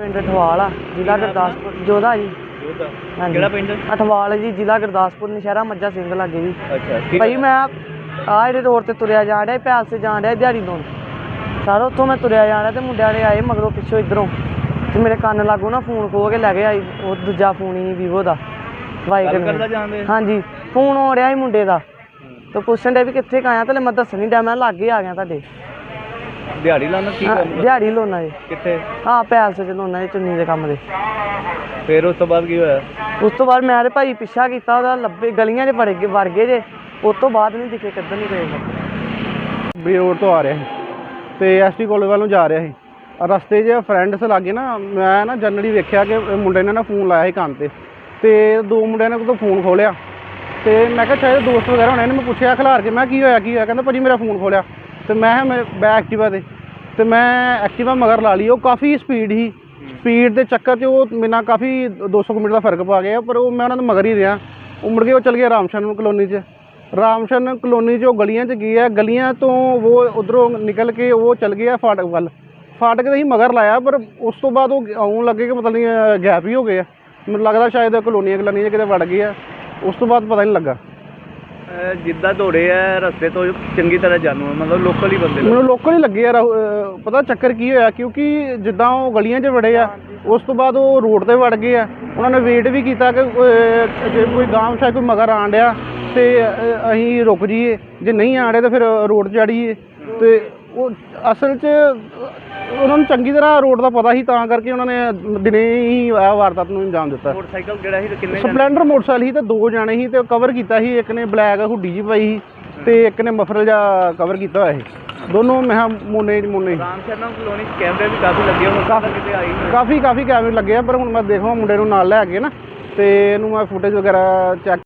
ਪਿੰਡ ਅਠਵਾਲ ਆ ਜ਼ਿਲ੍ਹਾ ਗੁਰਦਾਸਪੁਰ ਜੋਧਾ ਜੀ। ਹਾਂਜੀ। ਕਿਹੜਾ ਪਿੰਡ? ਅਠਵਾਲ ਜੀ ਜ਼ਿਲ੍ਹਾ ਗੁਰਦਾਸਪੁਰ ਨਸ਼ਹਿਰਾ ਮੱਝਾ ਸਿੰਘ ਲਾਗੇ ਜੀ। ਅੱਛਾ ਕੀ ਭਾਈ ਮੈਂ ਆਹ ਜਿਹੜੇ ਰੋਡ ਤੇ ਤੁਰਿਆ ਜਾ ਰਿਹਾ ਪੈਲ ਸੇ ਜਾਣ ਰਿਹਾ ਦਿਹਾੜੀ ਤੋਂ ਸਾਰਾ ਉੱਥੋਂ ਮੈਂ ਤੁਰਿਆ ਜਾ ਰਿਹਾ ਤੇ ਮੁੰਡਿਆਂ ਨੇ ਆਏ ਮਗਰੋਂ ਪਿੱਛੋਂ ਇਧਰੋਂ। ਤੇ ਮੇਰੇ ਕੰਨ ਲਾਗੂ ਨਾ ਫੋਨ ਖੋ ਕੇ ਲੈ ਗਏ ਆਈ ਉਹ ਦੂਜਾ ਫੋਨ ਹੀ ਵੀਵੋ ਦਾ। ਵਾਈ ਕਰਦਾ ਜਾਂਦੇ ਹਾਂਜੀ ਫੋਨ ਹੋ ਰਿਹਾ ਸੀ ਮੁੰਡੇ ਦਾ। ਤੇ ਪੁੱਛਣ ਦੇ ਵੀ ਕਿੱਥੇ ਕੁ ਆਇਆ ਤੇ ਮੈਂ ਦੱਸਣ ਨਹੀਂ ਡਿਆ ਮੈਂ ਲਾਗੇ ਆ ਗਿਆ ਤੁਹਾਡੇ। ਦਿਹਾੜੀ ਲਾਉਣਾ ਕੀ ਹਾਂ, ਕੰਮ? ਦਿਹਾੜੀ ਲੋਨਾ ਜੀ। ਕਿੱਥੇ? ਹਾਂ ਪੈਲ ਸੇ ਲੋਨਾ ਜੀ ਚੁੰਨੀ ਦੇ ਕੰਮ ਦੇ। ਫਿਰ ਉਸ ਤੋਂ ਬਾਅਦ ਕੀ ਹੋਇਆ? ਉਸ ਤੋਂ ਬਾਅਦ ਮੈਂ ਤੇ ਭਾਈ ਪਿੱਛਾ ਕੀਤਾ ਉਹਦਾ ਲੱਭੇ ਗਲੀਆਂ 'ਚ ਵੜ ਗਏ ਵੜ ਗਏ ਜੇ। ਉਸ ਤੋਂ ਬਾਅਦ ਨਹੀਂ ਦਿਖੇ ਕਿੱਧਰ ਨਹੀਂ ਗਏ ਬੀ ਰੋਡ ਤੋਂ ਆ ਰਿਹਾ ਸੀ। ਤੇ ਐਸਟੀ ਕਾਲਜ ਵੱਲੋਂ ਜਾ ਰਿਹਾ ਸੀ। ਰਸਤੇ 'ਚ ਫਰੈਂਡਸ ਲਾਗੇ ਨਾ ਮੈਂ ਨਾ ਜਨਰਲੀ ਵੇਖਿਆ ਕਿ ਇਹ ਮੁੰਡੇ ਨੇ ਨਾ ਫੋਨ ਲਾਇਆ ਸੀ ਕੰਨ ਤੇ। ਤੇ ਦੋ ਮੁੰਡਿਆਂ ਨੇ ਕੋਲ ਫੋਨ ਖੋਲਿਆ। ਤੇ ਮੈਂ ਕਿਹਾ ਸ਼ਾਇਦ ਦੋਸਤ ਵਗੈਰਾ ਹੋਣੇ ਨੇ। ਮੈਂ ਪੁੱਛਿਆ ਖਿਲਾਰ ਕੇ ਮੈਂ ਕਿਹਾ, ਕੀ ਹੋਇਆ ਕੀ ਹੋਇਆ? ਕਹਿੰਦਾ ਭਾਜੀ ਮੇਰਾ ਫੋਨ ਖੋਲਿਆ। ਤੇ ਮੈਂ ਕਿਹਾ ਮੈਂ ਬੈ ਐਕਟਿਵਾ ਤੇ ਤੇ ਮੈਂ ਐਕਟਿਵਾ ਮਗਰ ਲਾ ਲਈ, ਉਹ ਕਾਫੀ ਸਪੀਡ ਸੀ। ਸਪੀਡ ਦੇ ਚੱਕਰ 'ਚ ਉਹ ਮੇਰੇ ਨਾਲ ਕਾਫੀ 200 ਕੁ ਮੀਟਰ ਦਾ ਫ਼ਰਕ ਪਾ ਗਿਆ, ਪਰ ਉਹ ਮੈਂ ਉਹਨਾਂ ਦੇ ਮਗਰ ਹੀ ਰਿਹਾ। ਉਹ ਮੁੜ ਕੇ ਉਹ ਚਲ ਗਿਆ ਰਾਮਸ਼ਨ ਕਲੋਨੀ 'ਚ। ਰਾਮਸ਼ਨ ਕਲੋਨੀ 'ਚ ਉਹ ਗਲੀਆਂ 'ਚ ਗਈ ਹੈ, ਗਲੀਆਂ ਤੋਂ ਉਹ ਉਧਰੋਂ ਨਿਕਲ ਕੇ ਉਹ ਚਲ ਗਿਆ ਫਾਟਕ ਵੱਲ। ਫਾਟਕ ਤੇ ਹੀ ਮਗਰ ਲਾਇਆ, ਪਰ ਉਸ ਤੋਂ ਬਾਅਦ ਉਹ ਆਉਣ ਲੱਗੇ ਕਿ ਪਤਾ ਨਹੀਂ ਗੈਪ ਹੀ ਹੋ ਗਏ ਆ। ਮੈਨੂੰ ਲੱਗਦਾ ਸ਼ਾਇਦ ਕਲੋਨੀਆਂ ਕਲੋਨੀਆਂ 'ਚ ਕਿਤੇ ਵੜ ਗਏ ਆ। ਉਸ ਤੋਂ ਬਾਅਦ ਪਤਾ ਨਹੀਂ ਲੱਗਾ। ਜਿੱਦਾਂ ਦੌੜੇ ਆ ਰਸਤੇ ਤੋਂ ਚੰਗੀ ਤਰ੍ਹਾਂ ਜਾਣੂ ਆ, ਮਤਲਬ ਲੋਕਲ ਹੀ ਬੰਦੇ ਮੈਨੂੰ ਲੋਕਲ ਹੀ ਲੱਗੇ ਯਾਰ ਅਹ ਪਤਾ ਚੱਕਰ ਕੀ ਹੋਇਆ ਕਿਉਂਕਿ ਜਿੱਦਾਂ ਉਹ ਗਲੀਆਂ 'ਚ ਵੜੇ ਆ ਉਸ ਤੋਂ ਬਾਅਦ ਉਹ ਰੋਡ ਤੇ ਵੜ ਗਏ ਆ। ਉਹਨਾਂ ਨੇ ਵੇਟ ਵੀ ਕੀਤਾ ਕਿ ਅਹ, ਜੇ ਕੋਈ ਗਾਂਵ ਸ਼ਾਇਦ ਕੋਈ ਮਗਰ ਆਣ ਡਿਆ ਤੇ ਅਹ, ਅਸੀਂ ਰੁਕ ਜਾਈਏ। ਜੇ ਨਹੀਂ ਆਣ ਡਿਆ ਤਾਂ ਫਿਰ ਰੋਡ 'ਚ ਚੜੀਏ ਤੇ ਉਹ ਅਸਲ 'ਚ ਉਹਨਾਂ ਨੂੰ ਚੰਗੀ ਤਰ੍ਹਾਂ ਰੋਡ ਦਾ ਪਤਾ ਸੀ ਤਾਂ ਕਰਕੇ ਉਹਨਾਂ ਨੇ ਦਿਨੇ ਹੀ ਆ ਵਾਰਦਾਤ ਨੂੰ ਅੰਜਾਮ ਦਿੱਤਾ ਮੋਟਰਸਾਈਕਲ ਕਿਹੜਾ ਸੀ ਤੇ ਕਿੰਨੇ ਜਾਣੇ ਸਪਲੈਂਡਰ ਮੋਟਰਸਾਈਕਲ ਸੀ ਤੇ ਦੋ ਜਾਣੇ ਸੀ ਤੇ ਕਵਰ ਕੀਤਾ ਸੀ ਇੱਕ ਨੇ ਬਲੈਕ ਹੁੱਡੀ ਜੀ ਪਾਈ ਸੀ ਤੇ ਇੱਕ ਨੇ ਮਫਰਲ ਜਿਹਾ ਕਵਰ ਕੀਤਾ ਹੋਇਆ ਸੀ ਦੋਨੋਂ ਮੈਂ ਕਿਹਾ ਮੋਨੇ ਮੋਨੇ ਸੀ। ਰਾਮ ਸ਼ਰਮਾ ਕਲੋਨੀ ਚ ਕੈਮਰੇ ਵੀ ਕਾਫੀ ਲੱਗੇ ਹੋਣ ਕਾਫੀ ਕਿਤੇ ਆਈ ਨਹੀਂ। ਕਾਫੀ ਕਾਫੀ ਕੈਮਰੇ ਲੱਗੇ ਆ ਪਰ ਹੁਣ ਮੈਂ ਦੇਖਾਂ ਮੁੰਡੇ ਨੂੰ ਨਾਲ ਲੈ ਕੇ ਨਾ ਤੇ ਇਹਨੂੰ ਮੈਂ ਫੁਟੇਜ ਵਗੈਰਾ ਚੈੱਕ